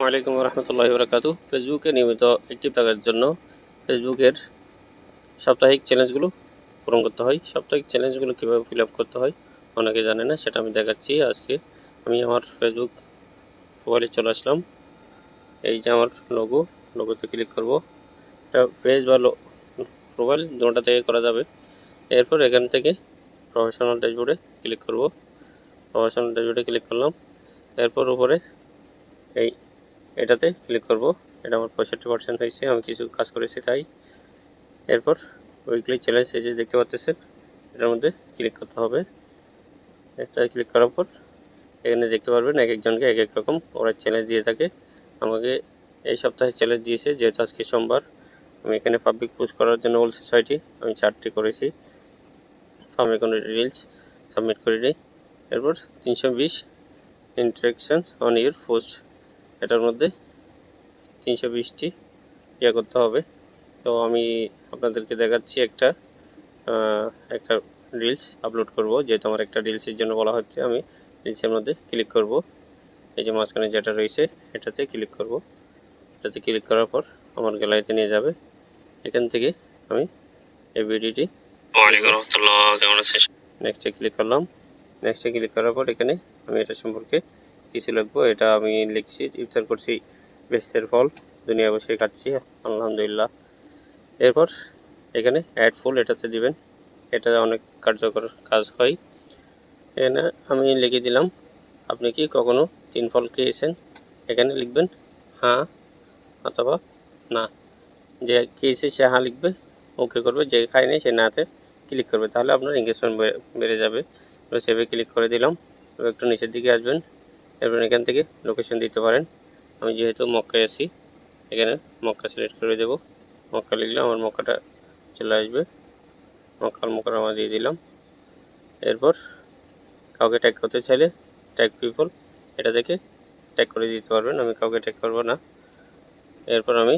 ওয়ালাইকুম রহমতুল্লাহ বরকাতু ফেসবুকে নিয়মিত অ্যাক্টিভ থাকার জন্য ফেসবুকের সাপ্তাহিক চ্যালেঞ্জগুলো পূরণ করতে হয়। সাপ্তাহিক চ্যালেঞ্জগুলো কীভাবে ফিল আপ করতে হয় অনেকে জানে না, সেটা আমি দেখাচ্ছি আজকে। আমি আমার ফেসবুক প্রোফাইলে চলে আসলাম। এই যে আমার লোগো লোগোতে ক্লিক করব। এটা পেজ বা প্রোফাইল দুটা থেকে করা যাবে। এরপর এখান থেকে প্রফেশনাল ড্যাশবোর্ডে ক্লিক করব। প্রফেশনাল ড্যাশবোর্ডে ক্লিক করলাম। এরপর উপরে এই এটাতে ক্লিক করব। এটা আমার পঁয়ষট্টি পার্সেন্ট হয়েছে, আমি কিছু কাজ করেছি তাই। এরপর উইকলি চ্যালেঞ্জ এই যে দেখতে পাচ্ছেন, এটার মধ্যে ক্লিক করতে হবে। এটা ক্লিক করার পর এখানে দেখতে পারবেন এক একজনকে এক এক রকম ওরা চ্যালেঞ্জ দিয়ে থাকে। আমাকে এই সপ্তাহে চ্যালেঞ্জ দিয়েছে, যেহেতু আজকে সোমবার, আমি এখানে পাবলিক পোস্ট করার জন্য বলছি ছয়টি, আমি চারটি করেছি। আমি কোনো রিলস সাবমিট করিনি। এরপর তিনশো বিশ ইন্টারেকশন অন ইউর পোস্ট এটার মধ্যে তিনশো বিশটি ইয়ে করতে হবে। তো আমি আপনাদেরকে দেখাচ্ছি একটা একটা রিলস আপলোড করব যেহেতু আমার একটা রিলসের জন্য বলা হচ্ছে। আমি রিলসের মধ্যে ক্লিক করব। এই যে মাঝখানে যেটা রয়েছে এটাতে ক্লিক করব। এটাতে ক্লিক করার পর আমার গ্যালারিতে নিয়ে যাবে। এখান থেকে আমি এই ভিডিওটি নেক্সটে ক্লিক করলাম। নেক্সটে ক্লিক করার পর এখানে আমি এটা সম্পর্কে কিছু লিখব এটা আমি লিখছি, ইফতার করছি বেশের ফল, দুনিয়া বসে খাচ্ছি, আলহামদুলিল্লাহ। এরপর এখানে অ্যাড ফুল এটাতে দিবেন, এটা অনেক কার্যকর কাজ হয়। এখানে আমি লিখে দিলাম, আপনি কি কখনো তিন ফল খেয়েছেন? এখানে লিখবেন হ্যাঁ অথবা না। যে খেয়েছে সে হ্যাঁ লিখবে, ওকে করবে, যে খায়নি সে নাতে ক্লিক করবে। তাহলে আপনার এঙ্গেজমেন্ট বেড়ে যাবে। সেভে ক্লিক করে দিলাম একটু নিচের দিকে আসবেন। এরপর এখান থেকে লোকেশন দিতে পারেন। আমি যেহেতু মক্কায় আছি, এখানে মক্কা সিলেক্ট করে দেব। মক্কা লিখলে আমার মক্কাটা চলে আসবে। মক্কার মোকারমা দিয়ে দিলাম। এরপর কাউকে ট্যাগ করতে চাইলে ট্যাগ পিপল এটা থেকে ট্যাগ করে দিতে পারবেন। আমি কাউকে ট্যাগ করব না। এরপর আমি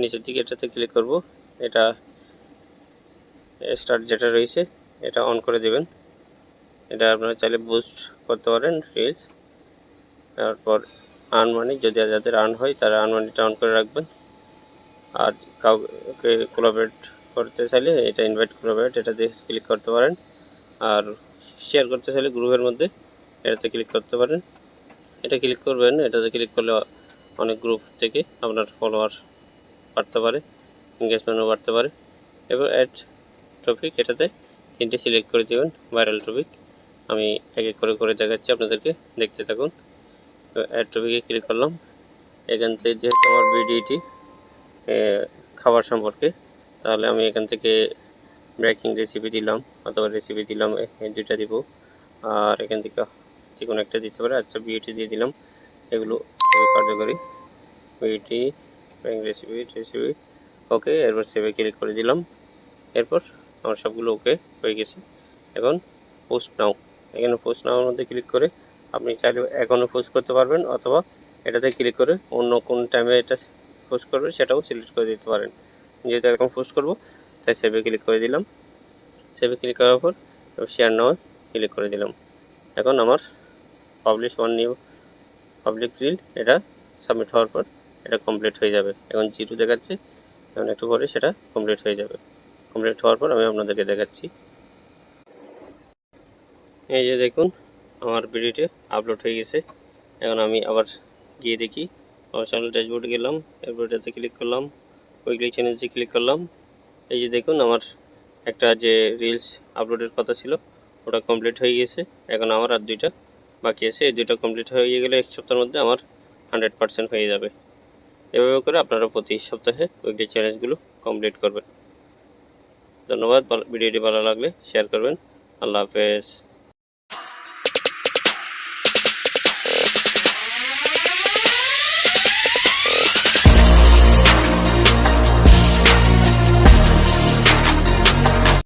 নিচের দিকে এটাতে ক্লিক করব। এটা স্টার্ট যেটা রয়েছে, এটা অন করে দেবেন। এটা আপনারা চাইলে বুস্ট করতে পারেন রিলস তারপর আর্ন মানি যদি যাদের আর্ন হয়, তারা আর্ন মানিটা অন করে রাখবেন। আর কাউকে কোলাবরেট করতে চাইলে এটা ইনভাইট কোলাবরেট এটাতে ক্লিক করতে পারেন। আর শেয়ার করতে চাইলে গ্রুপের মধ্যে এটাতে ক্লিক করতে পারেন। এটা ক্লিক করবেন, এটাতে ক্লিক করলে অনেক গ্রুপ থেকে আপনার ফলোয়ার বাড়তে পারে এঙ্গেজমেন্টও বাড়তে পারে। এবার অ্যাড টপিক এটাতে তিনটে সিলেক্ট করে দেবেন ভাইরাল টপিক আমি এক এক করে করে দেখাচ্ছি আপনাদেরকে। দেখতে থাকুন। অ্যাড টপিকে ক্লিক করলাম। এখান থেকে যেহেতু আমার ভিডিওটি খাবার সম্পর্কে, তাহলে আমি এখান থেকে ব্রেকিং রেসিপি দিলাম, অথবা রেসিপি দিলাম দুইটা দিব। আর এখান থেকে যে কোনো একটা দিতে পারে। আচ্ছা বিউটি দিয়ে দিলাম। এগুলো কার্যকরী। বিউটি রেসিপি রেসিপি ওকে এরপর সেভে ক্লিক করে দিলাম। এরপর আমার সবগুলো ওকে হয়ে গেছে। এখন পোস্ট নাও এখানে পোস্ট নাওয়ার মধ্যে ক্লিক করে আপনি চাইলে এখনও পোস্ট করতে পারবেন অথবা এটাতে ক্লিক করে অন্য কোন টাইমে এটা পোস্ট করবে সেটাও সিলেক্ট করে দিতে পারেন। যেহেতু এখন পোস্ট করব, তাই সেভে ক্লিক করে দিলাম। সেভে ক্লিক করার পর শেয়ার নাও ক্লিক করে দিলাম। এখন আমার publish one new public reel এটা সাবমিট হওয়ার পর এটা কমপ্লিট হয়ে যাবে। এখন জিরো দেখাচ্ছে, এখন একটু পরে সেটা কমপ্লিট হয়ে যাবে। কমপ্লিট হওয়ার পর আমি আপনাদেরকে দেখাচ্ছি। এই যে দেখুন, আমার ভিডিওটি আপলোড হয়ে গেছে। এখন আমি আবার গিয়ে দেখি। আমার চ্যানেল ড্যাশবোর্ডে গেলাম এরপর এটাতে ক্লিক করলাম উইকলি চ্যানেলসে ক্লিক করলাম। এই যে দেখুন, আমার একটা যে রিলস আপলোডের কথা ছিল, ওটা কমপ্লিট হয়ে গেছে। এখন আমার আর দুইটা বাকি আছে। এই দুইটা কমপ্লিট হয়ে গেলে এক সপ্তাহের মধ্যে আমার হান্ড্রেড পার্সেন্ট হয়ে যাবে। এভাবে করে আপনারা প্রতি সপ্তাহে উইকলি চ্যালেঞ্জগুলো কমপ্লিট করবেন। ধন্যবাদ ভিডিওটি ভালো লাগলে শেয়ার করবেন। আল্লাহ হাফেজ।